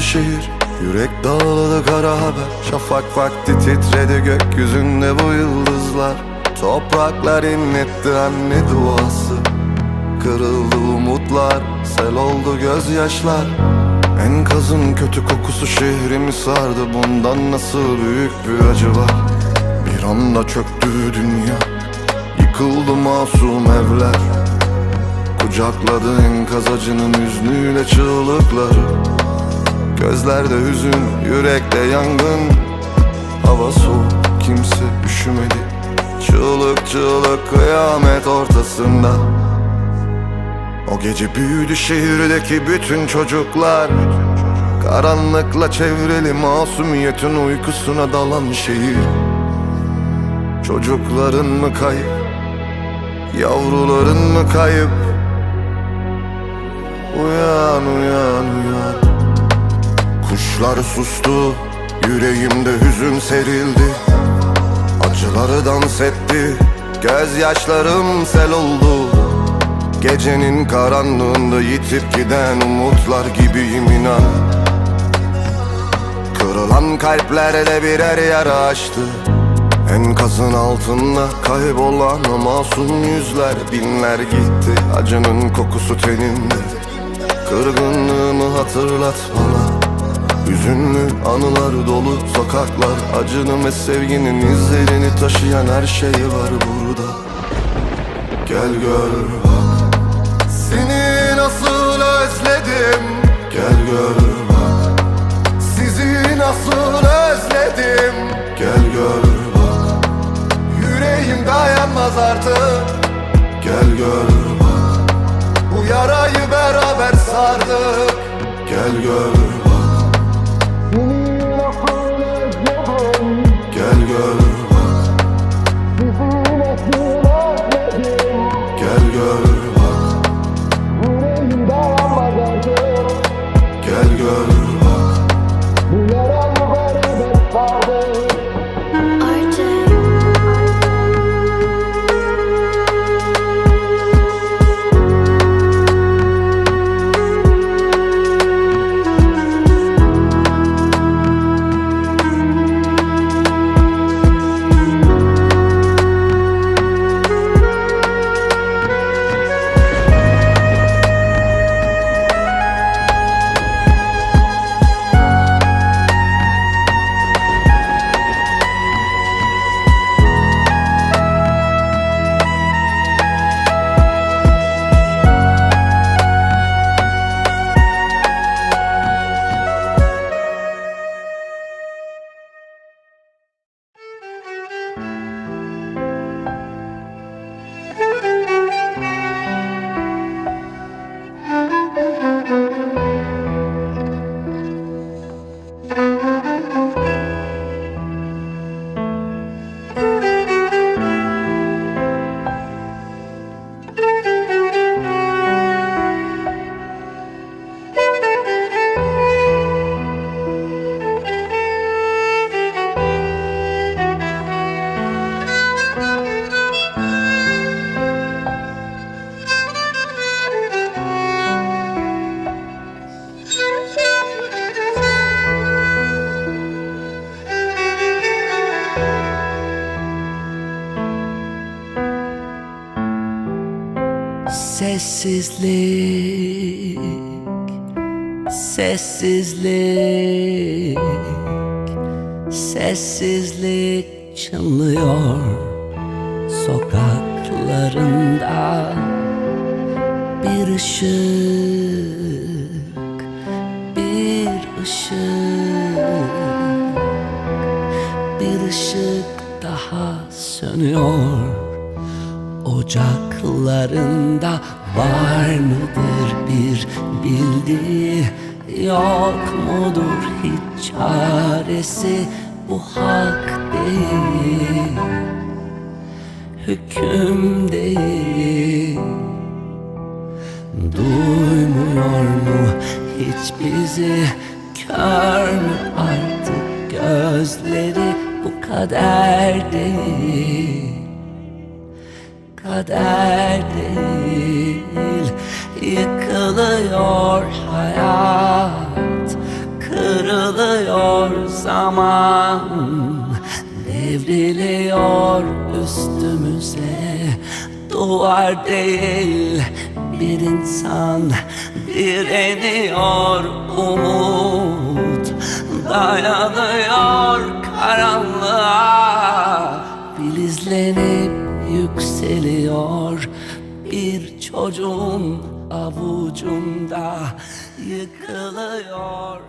şehir Yürek dağladı kara haber. Şafak vakti titredi gökyüzünde bu yıldızlar. Topraklar inletti anne duası. Kırıldı umutlar Sel oldu gözyaşlar. Enkazın kötü kokusu şehrimi sardı. Bundan nasıl büyük bir acı var? Bir anda çöktü dünya. Yıkıldı masum evler. Kucakladı enkaz acının hüznüyle çığlıkları Gözlerde hüzün, yürekte yangın. Hava soğuk, kimse üşümedi. Çığlık çığlık kıyamet ortasında. O gece büyüdü şehirdeki bütün çocuklar. Karanlıkla çevrili masumiyetin uykusuna dalan şehir. Çocukların mı kayıp Yavruların mı kayıp? Uyan uyan uyan Kuşlar sustu Yüreğimde hüzün serildi. Acıları dans etti Gözyaşlarım sel oldu. Gecenin karanlığında yitip giden umutlar gibiyim inan. Kırılan kalplerde birer yara açtı. Enkazın altında kaybolan masum yüzler Binler gitti. Acının kokusu tenimde. Kırgınlığımı hatırlat bana Hüzünlü anılar dolu sokaklar Acının ve sevginin izlerini taşıyan her şey var burada. Gel gör bak Seni nasıl özledim. Gel gör bak Sizi nasıl özledim. Gel gör bak Yüreğim dayanmaz artık. Gel gör bak Bu yarayı beraber sardık. Gel gör Sessizlik Sessizlik Sessizlik çınlıyor Sokaklarında. Bir ışık Bir ışık Bir ışık daha sönüyor Ocaklarında var mıdır bir bildiği? Yok mudur hiç çaresi? Bu hak değil Hüküm değil. Duymuyor mu hiç bizi? Kör mü artık gözleri? Bu kader değil kader değil Yıkılıyor hayat Kırılıyor zaman Devriliyor üstümüze. Duvar değil bir insan Direniyor umut Dayanıyor karanlığa Filizlenip yükseliyor. Bir çocuğun avucunda Yıkılıyor